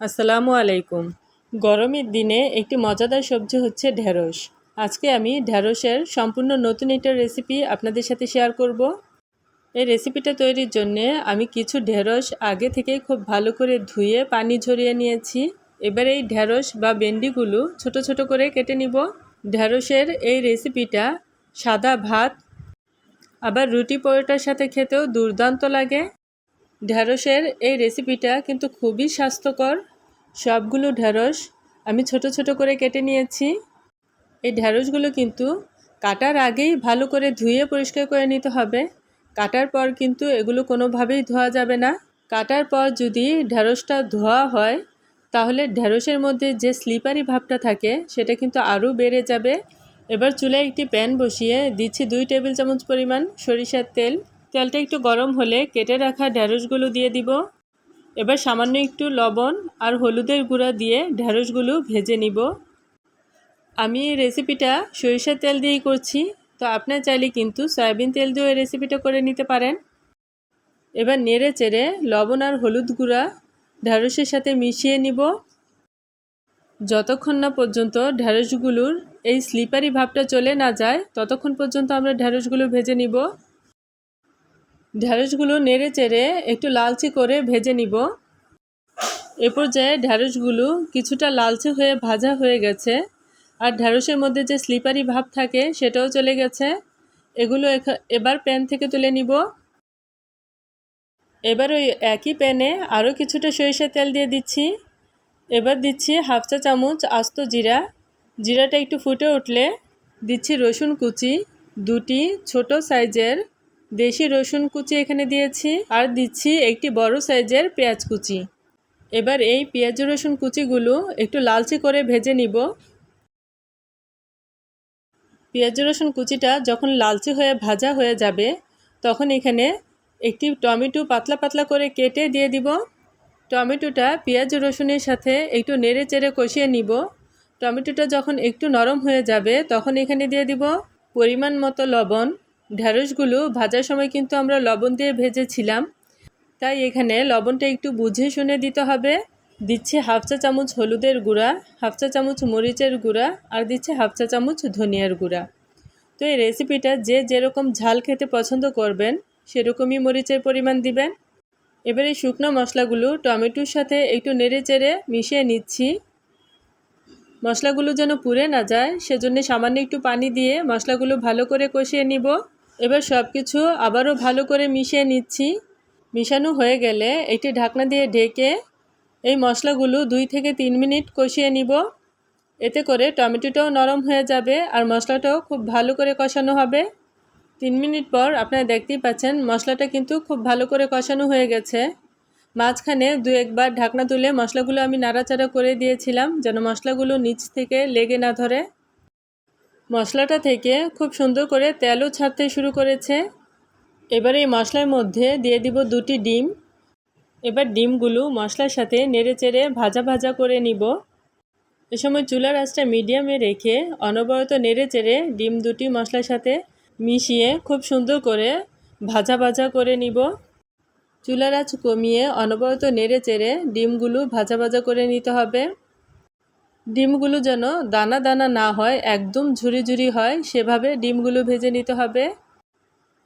আসসালামু আলাইকুম। গরমের দিনে একটি মজাদার সবজি হচ্ছে ঢেঁড়স। আজকে আমি ঢেঁড়সের সম্পূর্ণ নতুন একটা রেসিপি আপনাদের সাথে শেয়ার করব। এই রেসিপিটা তৈরির জন্যে আমি কিছু ঢেঁড়স আগে থেকেই খুব ভালো করে ধুয়ে পানি ঝরিয়ে নিয়েছি। এবার এই ঢেঁড়স বা বেন্ডিগুলো ছোট ছোট করে কেটে নিব। ঢেঁড়সের এই রেসিপিটা সাদা ভাত, আবার রুটি পরোটার সাথে খেতেও দুর্দান্ত লাগে। ঢ্যাঁড়সের এই রেসিপিটা কিন্তু খুবই স্বাস্থ্যকর। সবগুলো ঢ্যাঁড়স আমি ছোট ছোট করে কেটে নিয়েছি। এই ঢ্যাঁড়সগুলো কিন্তু কাটার আগেই ভালো করে ধুয়ে পরিষ্কার করে নিতে হবে। কাটার পর কিন্তু এগুলো কোনোভাবেই ধোয়া যাবে না। কাটার পর যদি ঢ্যাঁড়সটা ধোয়া হয়, তাহলে ঢ্যাঁড়সের মধ্যে যে স্লিপারি ভাবটা থাকে, সেটা কিন্তু আরও বেড়ে যাবে। এবার চুলায় একটি প্যান বসিয়ে দিচ্ছি দুই টেবিল চামচ পরিমাণ সরিষার তেল। তেলটা একটু গরম হলে কেটে রাখা ঢ্যাঁড়সগুলো দিয়ে দিব। এবার সামান্য একটু লবণ আর হলুদের গুঁড়া দিয়ে ঢ্যাঁড়সগুলো ভেজে নিব। আমি এই রেসিপিটা সরিষার তেল দিয়েই করছি, তো আপনার চাইলে কিন্তু সয়াবিন তেল দিয়েও এই রেসিপিটা করে নিতে পারেন। এবার নেড়ে চেড়ে লবণ আর হলুদ গুঁড়া ঢ্যাঁড়সের সাথে মিশিয়ে নিব। যতক্ষণ না পর্যন্ত ঢ্যাঁড়সগুলোর এই স্লিপারি ভাবটা চলে না যায়, ততক্ষণ পর্যন্ত আমরা ঢ্যাঁড়সগুলো ভেজে নিব। ঢ্যাঁড়সগুলো নেড়ে চেড়ে একটু লালচে করে ভেজে নিব। এ পর্যায়ে ঢ্যাঁড়সগুলো কিছুটা লালচে হয়ে ভাজা হয়ে গেছে আর ঢ্যাঁড়সের মধ্যে যে স্লিপারি ভাব থাকে সেটাও চলে গেছে। এগুলো এবার প্যান থেকে তুলে নিব। এবার ওই একই প্যানে আরও কিছুটা সরিষার তেল দিয়ে দিচ্ছি। এবার দিচ্ছি হাফ চা চামচ আস্ত জিরা। জিরাটা একটু ফুটে উঠলে দিচ্ছি রসুন কুচি, দুটি ছোট সাইজের দেশি রসুন কুচি এখানে দিয়েছি আর দিচ্ছি একটি বড় সাইজের পেঁয়াজ কুচি। এবার এই পেঁয়াজ রসুন কুচিগুলো একটু লালচে করে ভেজে নিব। পেঁয়াজ রসুন কুচিটা যখন লালচে হয়ে ভাজা হয়ে যাবে, তখন এখানে একটি টমেটো পাতলা পাতলা করে কেটে দিয়ে দিব। টমেটোটা পেঁয়াজ রসুনের সাথে একটু নেড়ে চেড়ে কষিয়ে নিব। টমেটোটা যখন একটু নরম হয়ে যাবে, তখন এখানে দিয়ে দিব পরিমাণ মতো লবণ। ঢ্যাঁড়সগুলো ভাজার সময় কিন্তু আমরা লবণ দিয়ে ভেজেছিলাম। তাই এখানে লবণটা একটু বুঝে শুনে দিতে হবে। দিচ্ছে হাফ চা চামচ হলুদের গুঁড়া, হাফ চা চামচ মরিচের গুঁড়া আর দিচ্ছে হাফ চা চামচ ধনিয়ার গুঁড়া। তো এই রেসিপিটা যে যেরকম ঝাল খেতে পছন্দ করবেন, সেরকমই মরিচের পরিমাণ দিবেন। এবার এই শুকনো মশলাগুলো টমেটোর সাথে একটু নেড়ে চেড়ে মিশিয়ে নিচ্ছি। মশলাগুলো যেন পুড়ে না যায়, সেজন্য সামান্য একটু পানি দিয়ে মশলাগুলো ভালো করে কষিয়ে নিব। এবার সব কিছু আবারও ভালো করে মিশিয়ে নিচ্ছি। মিশানো হয়ে গেলে একটি ঢাকনা দিয়ে ঢেকে এই মশলাগুলো দুই থেকে তিন মিনিট কষিয়ে নিব। এতে করে টমেটোটাও নরম হয়ে যাবে আর মশলাটাও খুব ভালো করে কষানো হবে। তিন মিনিট পর আপনারা দেখতেই পাচ্ছেন মশলাটা কিন্তু খুব ভালো করে কষানো হয়ে গেছে। মাঝখানে দু একবার ঢাকনা তুলে মশলাগুলো আমি নাড়াচাড়া করে দিয়েছিলাম যেন মশলাগুলো নিচ থেকে লেগে না ধরে। মশলাটা থেকে খুব সুন্দর করে তেলও ছাড়তে শুরু করেছে। এবার এই মশলার মধ্যে দিয়ে দিব দুটি ডিম। এবার ডিমগুলো মশলার সাথে নেড়ে চেড়ে ভাজা ভাজা করে নিব। এ সময় চুলার আঁচটা মিডিয়ামে রেখে অনবরত নেড়ে চেড়ে ডিম দুটি মশলার সাথে মিশিয়ে খুব সুন্দর করে ভাজা ভাজা করে নিব। চুলার আঁচ কমিয়ে অনবরত নেড়ে চেড়ে ডিমগুলো ভাজা ভাজা করে নিতে হবে। ডিমগুলো যেন দানা দানা না হয়, একদম ঝুরি ঝুরি হয়, সেভাবে ডিমগুলো ভেজে নিতে হবে।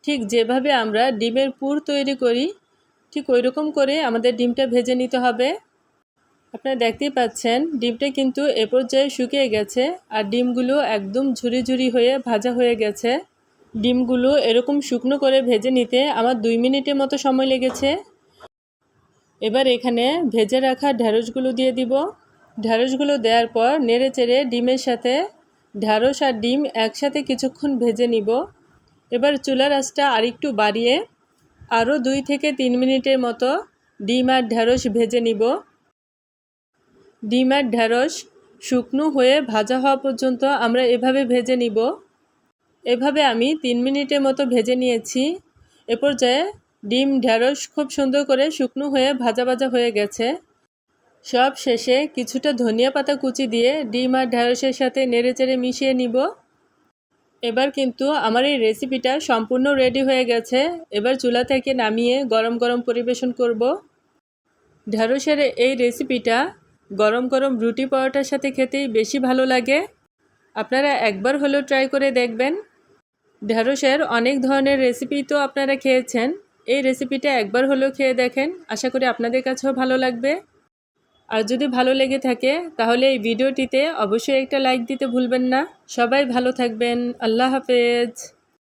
ঠিক যেভাবে আমরা ডিমের পুর তৈরি করি, ঠিক ওই রকম করে আমাদের ডিমটা ভেজে নিতে হবে। আপনারা দেখতেই পাচ্ছেন, ডিমটা কিন্তু এ পর্যায়ে শুকিয়ে গেছে আর ডিমগুলো একদম ঝুরি ঝুরি হয়ে ভাজা হয়ে গেছে। ডিমগুলো এরকম শুকনো করে ভেজে নিতে আমার দুই মিনিটের মতো সময় লেগেছে। এবার এখানে ভেজে রাখা ঢ্যাঁড়সগুলো দিয়ে দিব। ঢ্যাঁড়সগুলো দেওয়ার পর নেড়ে চেড়ে ডিমের সাথে ঢ্যাঁড়স আর ডিম একসাথে কিছুক্ষণ ভেজে নিব। এবার চুলার আঁচটা আরেকটু বাড়িয়ে আরও দুই থেকে তিন মিনিটের মতো ডিম আর ঢ্যাঁড়স ভেজে নিব। ডিম আর ঢ্যাঁড়স শুকনো হয়ে ভাজা হওয়া পর্যন্ত আমরা এভাবে ভেজে নিব। এভাবে আমি তিন মিনিটের মতো ভেজে নিয়েছি। এ পর্যায়ে ডিম ঢ্যাঁড়স খুব সুন্দর করে শুকনো হয়ে ভাজা ভাজা হয়ে গেছে। সব শেষে কিছুটা ধনিয়া পাতা কুচি দিয়ে ডিম আর ঢ্যাঁড়সের সাথে নেড়ে চেড়ে মিশিয়ে নিব। এবার কিন্তু আমার এই রেসিপিটা সম্পূর্ণ রেডি হয়ে গেছে। এবার চুলা থেকে নামিয়ে গরম গরম পরিবেশন করব। ঢ্যাঁড়সের এই রেসিপিটা গরম গরম রুটি পরোটার সাথে খেতেই বেশি ভালো লাগে। আপনারা একবার হলেও ট্রাই করে দেখবেন। ঢ্যাঁড়সের অনেক ধরনের রেসিপি তো আপনারা খেয়েছেন। এই রেসিপিটা একবার হলেও খেয়ে দেখেন। আশা করি আপনাদের কাছেও ভালো লাগবে। আর যদি ভালো লেগে থাকে, তাহলে এই ভিডিওটিতে অবশ্যই একটা লাইক দিতে ভুলবেন না। সবাই ভালো থাকবেন। আল্লাহ হাফেজ।